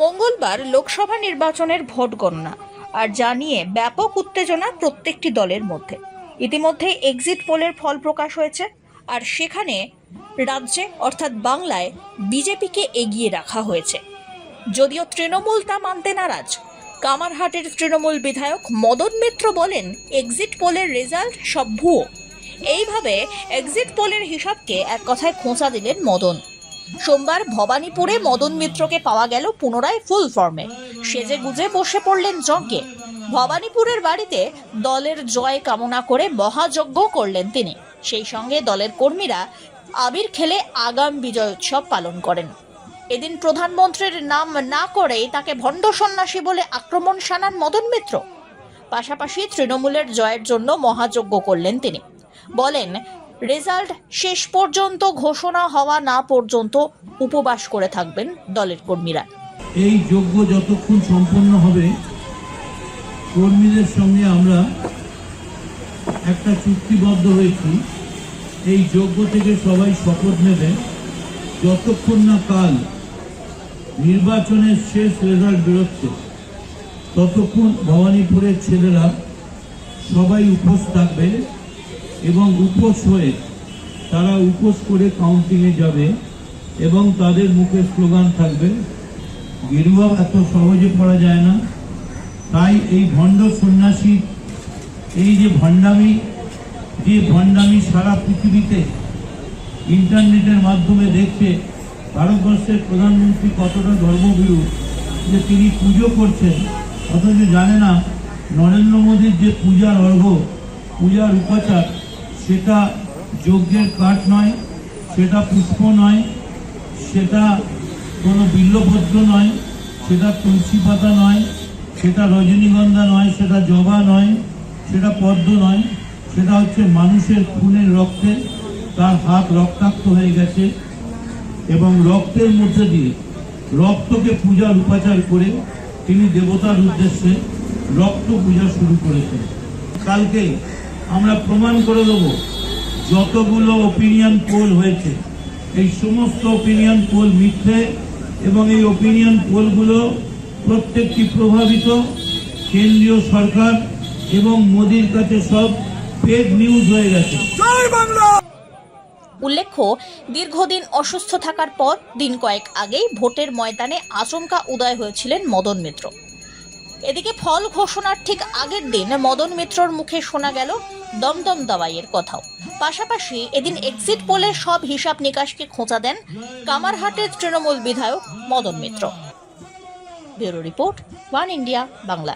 মঙ্গলবার লোকসভা নির্বাচনের ভোট গণনা আর জানিয়ে ব্যাপক উত্তেজনা প্রত্যেকটি দলের মধ্যে। ইতিমধ্যে এক্সিট পোলের ফল প্রকাশ হয়েছে আর সেখানে রাজ্যে অর্থাৎ বাংলায় বিজেপিকে এগিয়ে রাখা হয়েছে। যদিও তৃণমূল তা মানতে নারাজ, কামারহাটের তৃণমূল বিধায়ক মদন মিত্র বলেন এক্সিট পোলের রেজাল্ট সব ভুয়ো। এইভাবে এক্সিট পোলের হিসাবকে এক কথায় খোঁচা দিলেন মদন। সোমবার ভবানীপুরে মদন মিত্রকে পাওয়া গেল পুনরায় ফুল ফর্মে। সেজে গুজে বসে পড়লেন জঙ্কে। ভবানীপুরের বাড়িতে দলের জয় কামনা করে মহাযজ্ঞ করলেন তিনি। সেই সঙ্গে দলের কর্মীরা আবির খেলে আগাম বিজয় উৎসব পালন করেন। এদিন প্রধানমন্ত্রীর নাম না করেই তাকে ভণ্ড সন্ন্যাসী বলে আক্রমণ শানান মদন মিত্র। পাশাপাশি তৃণমূলের জয়ের জন্য মহাযজ্ঞ করলেন তিনি। বলেন রেজাল্ট শেষ পর্যন্ত ঘোষণা হওয়া না পর্যন্ত উপবাস করে থাকবেন দলের কর্মীরা। এই যজ্ঞ যতক্ষণ সম্পন্ন হবে, কর্মীদের সঙ্গে আমরা একটা চুক্তিবদ্ধ হয়েছি। এই যজ্ঞ থেকে সবাই শপথ নেবে, যতক্ষণ না কাল নির্বাচনের শেষ রেজাল্ট বেরোচ্ছে, ততক্ষণ ভবানীপুরের ছেলেরা সবাই উপোস থাকবে। এবং উপোস হয়ে তারা উপোস করে কাউন্টিংয়ে যাবে এবং তাদের মুখে স্লোগান থাকবে, গেরুয়া এত সহজে পড়া যায় না। তাই এই ভণ্ড সন্ন্যাসী, এই যে ভণ্ডামি যে ভণ্ডামি সারা পৃথিবীতে ইন্টারনেটের মাধ্যমে দেখছে, ভারতবর্ষের প্রধানমন্ত্রী কতটা ধর্মভীরু যে তিনি পুজো করছেন, অথচ জানে না, নরেন্দ্র মোদীর যে পূজার অর্ঘ পূজার উপাচার সেটা যজ্ঞের কাঠ নয়, সেটা পুষ্প নয়, সেটা কোনো বিল্লপত্র নয়, সেটা তুলসী পাতা নয়, সেটা রজনীগন্ধা নয়, সেটা জবা নয়, সেটা পদ্ম নয়, সেটা হচ্ছে মানুষের খুনের রক্তে তার হাত রক্তাক্ত হয়ে গেছে এবং রক্তের মধ্যে দিয়ে রক্তকে পূজার উপাচার করে তিনি দেবতার উদ্দেশ্যে রক্ত পূজা শুরু করেছেন। কালকে আমরা প্রমাণ করে দেব যতগুলো ওপিনিয়ন পোল হয়েছে। এই সমস্ত ওপিনিয়ন পোল মিথ্যে এবং এই ওপিনিয়ন পোলগুলো প্রত্যেকটি প্রভাবিত কেন্দ্রীয় সরকার এবং মোদির কাছে সব ফেক নিউজ হয়ে গেছে। উল্লেখ্য দীর্ঘদিন অসুস্থ থাকার পর দিন কয়েক আগেই ভোটের ময়দানে আচমকা উদয় হয়েছিলেন মদন মিত্র। এদিকে ফল ঘোষণার ঠিক আগের দিন মদন মিত্রর মুখে শোনা গেল দমদম দাবাইয়ের কথাও। পাশাপাশি এদিন এক্সিট পোলে সব হিসাব নিকাশকে খোঁচা দেন কামারহাটের তৃণমূল বিধায়ক Madan Mitra. Bureau report, One India, Bangla.